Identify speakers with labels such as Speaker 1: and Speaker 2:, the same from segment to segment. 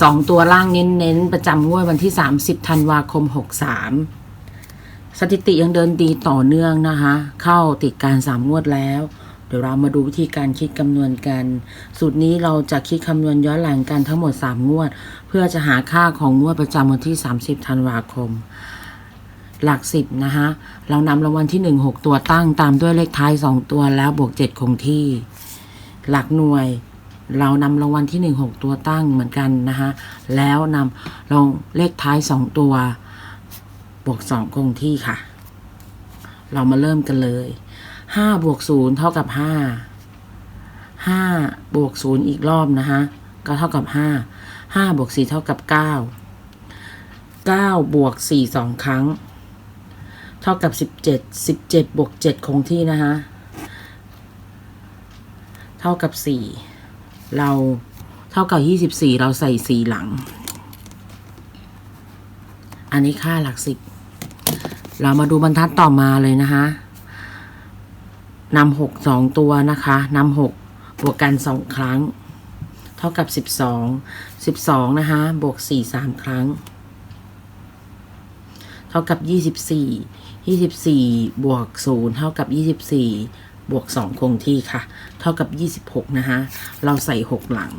Speaker 1: 2ตัวล่างเน้นๆ ประจำงวดวันที่ 30ธันวาคม 63 สถิติยังเดินดีต่อเนื่องนะคะ เข้าติดการ3งวดแล้ว เดี๋ยวเรามาดูวิธีการคิดคำนวณกัน สูตรนี้เราจะคิดคำนวณย้อนหลังกันทั้งหมด 3 งวด เพื่อจะหาค่าของงวดประจำวันที่ 30ธันวาคม หลักสิบนะคะ เรานำรางวัลที่ 1 6 ตัวตั้งตามด้วยเลขท้าย 2 ตัวแล้วบวก 7 คงที่ หลักหน่วย เรานำรางวัลที่หนึ่งหกตัวตั้งเหมือนกันนะคะแล้วนำลงเลขท้ายสองตัว บวกสองคงที่ค่ะ เรามาเริ่มกันเลยห้าบวกศูนย์เท่ากับห้าห้าบวกศูนย์อีกรอบนะคะก็เท่ากับห้าห้าบวกสี่เท่ากับเก้าเก้าบวกสี่สองครั้ง เท่ากับสิบเจ็ดสิบเจ็ดบวกเจ็ดคงที่นะคะเท่ากับสี่ เราเท่ากับยี่สิบี่เราใส่สีหลัง อันนี้ค่าหลักสิบ เรามาดูบรรทัดต่อมาเลยนะคะนำหกสองตัวนะคะนำหกบวกกันสองครั้ง เท่ากับสิบสองสิบสองนะคะบวกสี่สามครั้ง เท่ากับยี่สิบสี่ยี่สิบสี่บวกศูนย์เท่ากับยี่สิบสี่ บวกสองคงที่ค่ะ เท่ากับยี่สิบหกนะคะ เราใส่หกหลัง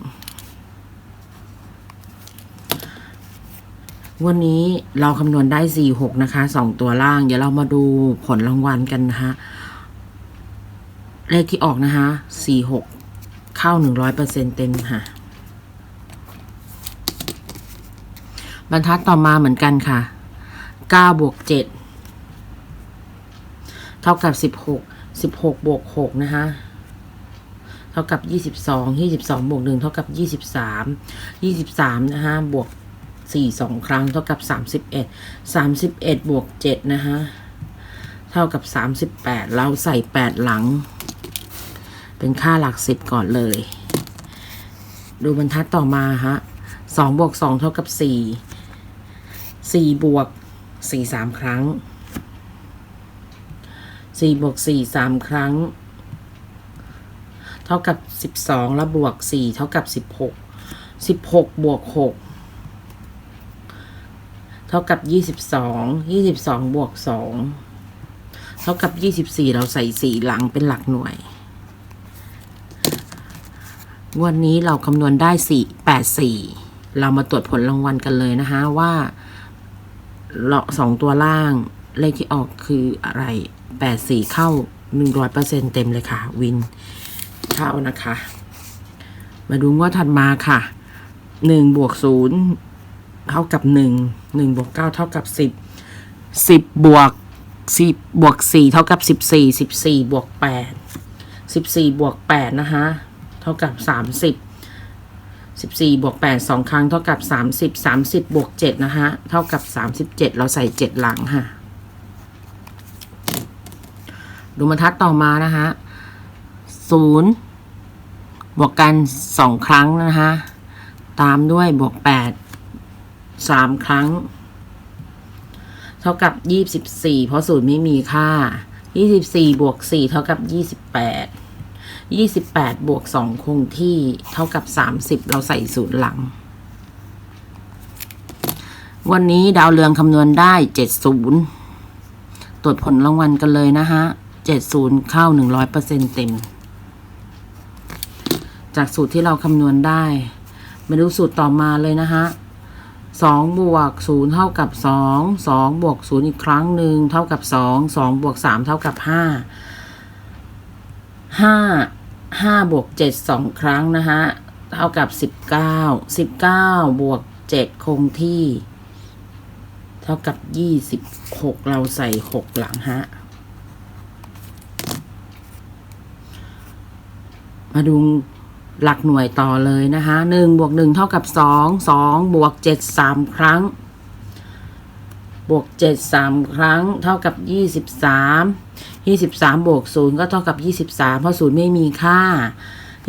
Speaker 1: วันนี้เราคำนวณได้สี่หกนะคะสองตัวล่าง เดี๋ยวเรามาดูผลรางวัลกันนะคะ เลขที่ออกนะคะสี่หกเข้าหนึ่งร้อยเปอร์เซ็นเต็มค่ะ บรรทัดต่อมาเหมือนกันค่ะเก้าบวกเจ็ดเท่ากับสิบหก สิบหกบวกหกนะคะเท่ากับยี่สิบสองยี่สิบสองบวกหนึ่งเท่ากับยี่สิบสามยี่สิบสามนะคะบวกสี่สองครั้งเท่ากับสามสิบเอ็ดสามสิบเอ็ดบวกเจ็ดนะคะเท่ากับสามสิบแปดเราใส่แปดหลัง เป็นค่าหลักสิบก่อนเลย ดูบรรทัดต่อมาฮะสองบวกสองเท่ากับสี่สี่บวกสี่สามครั้ง สี่บวกสี่สามครั้ง เท่ากับสิบสองแล้วบวกสี่เท่ากับสิบหกสิบหกบวกหกเท่ากับยี่สิบสองยี่สิบสองบวกสองเท่ากับยี่สิบสี่เราใส่สี่หลังเป็นหลักหน่วย วันนี้เราคำนวณได้สี่แปดสี่เรามาตรวจผลรางวัลกันเลยนะคะว่าเลาสองตัวล่าง เลขที่ออกคืออะไรแปดสี่เข้าหนึ่งร้อยเปอร์เซ็นเต็มเลยค่ะ วินเข้านะคะ มาดูว่าถัดมาค่ะหนึ่งบวกศูนย์เท่ากับหนึ่งหนึ่งบวกเก้าเท่ากับสิบสิบบวกสิบบวกสี่เท่ากับสิบสี่สิบสี่บวกแปดสิบสี่บวกแปดนะคะ เท่ากับสามสิบสิบสี่บวกแปดสองครั้งเท่ากับสามสิบสามสิบบวกเจ็ดนะคะ เท่ากับสามสิบเจ็ดเราใส่เจ็ดหลังค่ะ ดูบรรทัดต่อมานะคะศูนย์บวกกันสองครั้งนะคะตามด้วยบวกแปดสามครั้ง เท่ากับยี่สิบสี่เพราะศูนย์ไม่มีค่ายี่สิบสี่บวกสี่เท่ากับยี่สิบแปดยี่สิบแปดบวกสองคงที่เท่ากับสามสิบเราใส่ศูนย์หลัง วันนี้ดาวเรืองคำนวณได้เจ็ดศูนย์ตรวจผลรางวัลกันเลยนะฮะ เจ็ดศูนย์เข้าหนึ่งร้อยเปอร์เซ็นเต็ม จากสูตรที่เราคำนวณได้ มาดูสูตรต่อมาเลยนะฮะสองบวกศูนย์เท่ากับสองสองบวกศูนย์อีกครั้งหนึ่งเท่ากับสองสองบวกสามเท่ากับห้าห้าห้าบวกเจ็ดสองครั้งนะฮะเท่ากับสิบเก้าสิบเก้าบวกเจ็ดคงที่ เท่ากับยี่สิบหกเราใส่หกหลังฮะ มาดูหลักหน่วยต่อเลยนะคะหนึ่งบวกหนึ่งเท่ากับสองสองบวกเจ็ดสามครั้ง บวกเจ็ดสามครั้ง เท่ากับยี่สิบสามยี่สิบสามบวกศูนย์ก็เท่ากับยี่สิบสามเพราะศูนย์ไม่มีค่า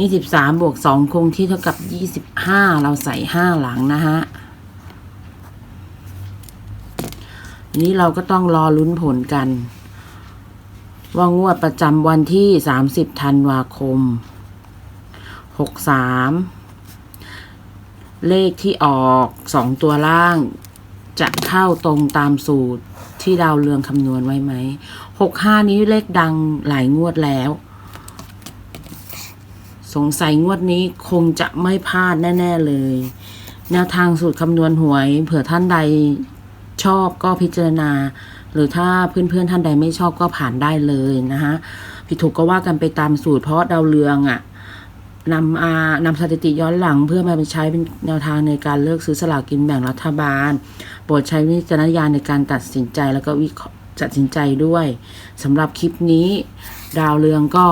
Speaker 1: ยี่สิบสามบวกสองคงที่เท่ากับยี่สิบห้าเราใส่ห้าหลังนะฮะนี้เราก็ต้องรอลุ้นผลกัน ว่างวดประจำวันที่สามสิบธันวาคม หกสามเลขที่ออกสองตัวล่าง จะเข้าตรงตามสูตรที่ดาวเรืองคำนวณไว้ไหมหกห้านี้เลขดังหลายงวดแล้ว สงสัยงวดนี้คงจะไม่พลาดแน่ ๆ เลย แนวทางสูตรคำนวณหวย เผื่อท่านใดชอบก็พิจารณา หรือถ้าเพื่อนๆท่านใดไม่ชอบก็ผ่านได้เลยนะคะผิดถูกก็ว่ากันไปตามสูตรเพราะดาวเรืองอะ่ะ นำอานำสถิติย้อนหลังเพื่อมาไปใช้เป็นแนวทางในการเลือกซื้อสลากกินแบ่งรัฐบาล โปรดใช้วิจารณญาณในการตัดสินใจแล้วก็วิเคราะห์ตัดสินใจด้วยสำหรับคลิปนี้ ดาวเรืองก็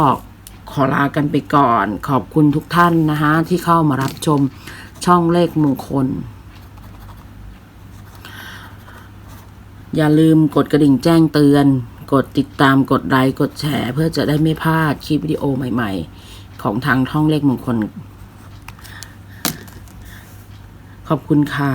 Speaker 1: ขอลากันไปก่อน ขอบคุณทุกท่านนะคะที่เข้ามารับชมช่องเลขมงคล อย่าลืมกดกระดิ่งแจ้งเตือน กดติดตามกดไลค์กดแชร์ เพื่อจะได้ไม่พลาดคลิปวิดีโอใหม่ ๆ ของทางท่องเลขมงคล ขอบคุณค่ะ